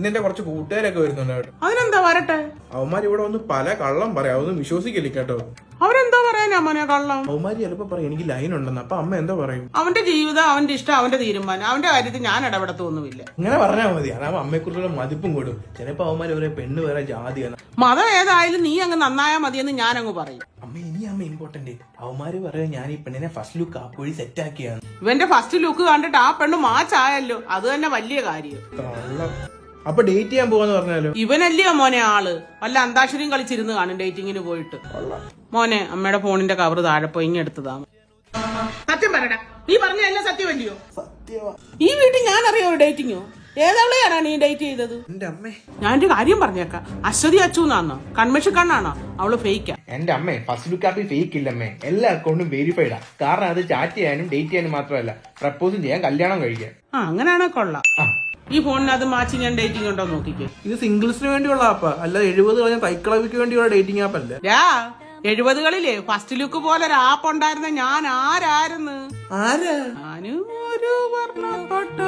ഇന്ന് എന്റെ കുറച്ച് കൂട്ടുകാരൊക്കെ വരുന്നുണ്ട് കേട്ടോ. അതിനെന്താ വരട്ടെ? അവന്മാർ ഇവിടെ വന്ന് പല കള്ളം പറയാം. അതൊന്നും വിശ്വസിക്കില്ല കേട്ടോ. അവരെന്താ പറയാനാ മോനെ കള്ളം? അവന്മാര് ചിലപ്പോ പറയും എനിക്ക് ലൈൻ ഉണ്ടെന്ന്. അപ്പൊ അമ്മ എന്താ പറയും? അവന്റെ ജീവിതം അവന്റെ ഇഷ്ടം അവന്റെ തീരുമാനം അവന്റെ കാര്യത്തിൽ ഞാൻ ഇടപെടത്തൊന്നുമില്ല ഇങ്ങനെ പറഞ്ഞാൽ മതി. അതാവുമ്പോ അമ്മയെക്കുറിച്ചുള്ള മതിപ്പും കൂടും. ചിലപ്പോ അവന്മാര് ഒരേ പെണ്ണ് വേറെ ജാതി മതം ഏതായാലും നീ അങ്ങ് നന്നായാ മതിയെന്ന് ഞാൻ അങ്ങ് പറയും. അമ്മ ഇനി അമ്മ ഇമ്പോർട്ടന്റ് അവന്മാര് പറയാ ഞാൻ ഈ പെണ്ണിനെ ഫസ്റ്റ് ലുക്ക് ആ പോയി സെറ്റ് ആക്കിയാണ്. ഇവന്റെ ഫസ്റ്റ് ലുക്ക് കണ്ടിട്ട് ആ പെണ്ണ് മാച്ചായല്ലോ അത് തന്നെ വലിയ കാര്യം. അപ്പൊ ഡേറ്റ് ചെയ്യാൻ പോവാന്ന് പറഞ്ഞാലോ? ഇവനല്ലയോ മോനെ ആൾ? വല്ല അന്താക്ഷരിയും കളിച്ചിരുന്ന് കാണും ഡേറ്റിങ്ങിന് പോയിട്ട്. മോനെ അമ്മയുടെ ഫോണിന്റെ കവർ താഴെ പോയി എടുത്തതാ. സത്യം പറയടാ. നീ പറഞ്ഞ എല്ലാം സത്യമല്ലയോ സത്യ ഈ വീട്ടിൽ ഞാൻ അറിയോ ഡേറ്റിങ്ങോ ഏതവളെയാണ് നീ ഡേറ്റ് ചെയ്തത്? എന്റെ അമ്മേ. ഞാൻ ഒരു കാര്യം പറഞ്ഞേക്കാം. അശ്വതി അച്ചു എന്നാന്നോ കൺമേഷൻ കണ്ണാണോ അവൾ ഫേക്കാ എന്റെ അമ്മേ ഫസ്റ്റ് ലുക്ക് ആപ്പിൽ ഫേക്ക് ഇല്ലമ്മേ. എല്ലാ അക്കൗണ്ടും വെരിഫൈഡാ കാരണം അത് ചാറ്റ് ചെയ്യാനും ഡേറ്റ് ചെയ്യാനും മാത്രമല്ല. പ്രപ്പോസും ചെയ്യാൻ കല്യാണം കഴിക്കാൻ. ആ അങ്ങനെയാണോ കൊള്ളാം. ഈ ഫോണിനകത്ത് മാച്ചിങ് ആൻഡ് ഡേറ്റിംഗ് ഉണ്ടോ നോക്കിക്കേ. ഇത് സിംഗിൾസിന് വേണ്ടിയുള്ള ആപ്പാ അല്ല എഴുപത് കളഞ്ഞ തൈക്കളവിക്ക് വേണ്ടിയുള്ള ഡേറ്റിംഗ് ആപ്പ് അല്ല? രാ എഴുപതുകളിലെ ഫസ്റ്റ് ലുക്ക് പോലെ ഒരു ആപ്പ് ഉണ്ടായിരുന്ന ഞാൻ ആരായിരുന്നു? ആരാ? ഞാനും ഒരു വർണപ്പെട്ട